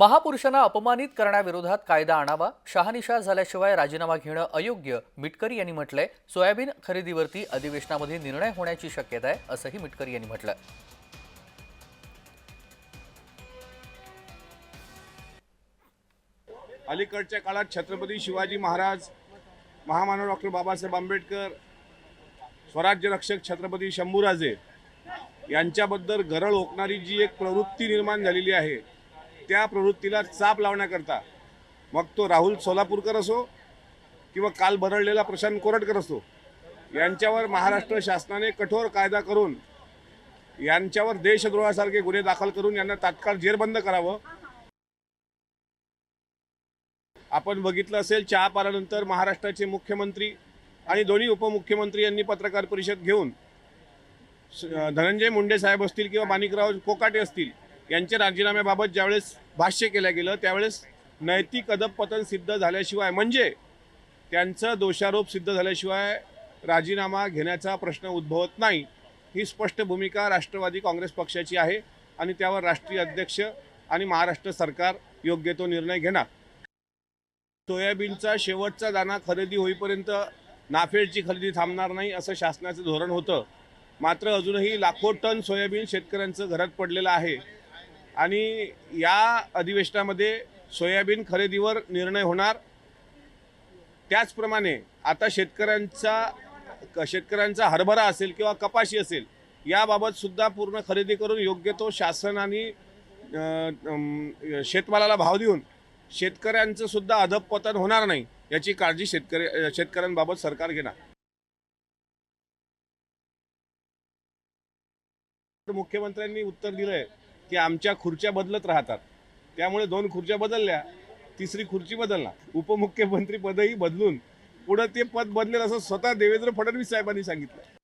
महापुरुषांना अपमानित करण्याविरोधात कायदा आणावा शहानिशा झाल्याशिवाय राजीनामा घेणं अयोग्य मिटकरी यांनी म्हटलंय. सोयाबीन खरेदीवरती अधिवेशनामध्ये निर्णय होण्याची शक्यता आहे असंही मिटकरी यांनी म्हटलं अलीकडच्या काळात छत्रपती शिवाजी महाराज महामानव डॉक्टर बाबासाहेब आंबेडकर स्वराज्य रक्षक छत्रपती शंभूराजे यांच्याबद्दल गरळ ओकणारी जी एक प्रवृत्ती निर्माण झालेली आहे त्या प्रवृत्तीला चाप लावण्याकरता मग तो राहुल सोलापूरकर असो किंवा काल बदललेला प्रशांत कोरटकर असो यांच्यावर महाराष्ट्र शासनाने कठोर कायदा करून यांच्यावर देशद्रोहासारखे गुन्हे दाखल करून यांना तात्काळ जेरबंद करावं. आपण बघितलं असेल चहा पाल्यानंतर महाराष्ट्राचे मुख्यमंत्री आणि दोन्ही उपमुख्यमंत्री यांनी पत्रकार परिषद घेऊन धनंजय मुंडे साहेब असतील किंवा माणिकराव कोकाटे असतील यांच्या राजीनाम्याबाबत ज्यावेळेस भाष्य केलं गेलं त्यावेळेस नैतिक अधपतन सिद्ध झाल्याशिवाय म्हणजे त्यांचं दोषारोप सिद्ध झाल्याशिवाय राजीनामा घेण्याचा प्रश्न उद्भवत नाही ही स्पष्ट भूमिका राष्ट्रवादी काँग्रेस पक्षाची आहे आणि त्यावर राष्ट्रीय अध्यक्ष आणि महाराष्ट्र सरकार योग्य तो निर्णय घेणार. सोयाबीनचा शेवटचा दाना खरेदी होईपर्यंत नाफेडची खरेदी थांबणार नाही असं शासनाचं धोरण होतं. मात्र अजूनही लाखो टन सोयाबीन शेतकऱ्यांचं घरात पडलेलं आहे. आणि या अधिवेशनामध्ये सोयाबीन खरेदीवर निर्णय होणार. त्याचप्रमाणे आता शेतकऱ्यांचा शेतकऱ्यांचा हरभरा असेल किंवा कपाशी असेल याबाबत सुद्धा पूर्ण खरेदी करून योग्य तो शासन आणि शेतमालाला भाव देऊन शेतकऱ्यांचं सुद्धा अधपतन होणार नाही याची काळजी शेतकरी शेतकऱ्यांबाबत सरकार घेणार. तर मुख्यमंत्र्यांनी उत्तर दिलंय की आमच्या खुर्च्या बदलत राहतात. त्यामुळे दोन खुर्च्या बदलल्या तिसरी खुर्ची बदलणार. उपमुख्यमंत्री पदही बदलून पुढं ते पद बदलेल असं स्वतः देवेंद्र फडणवीस साहेबांनी सांगितलं.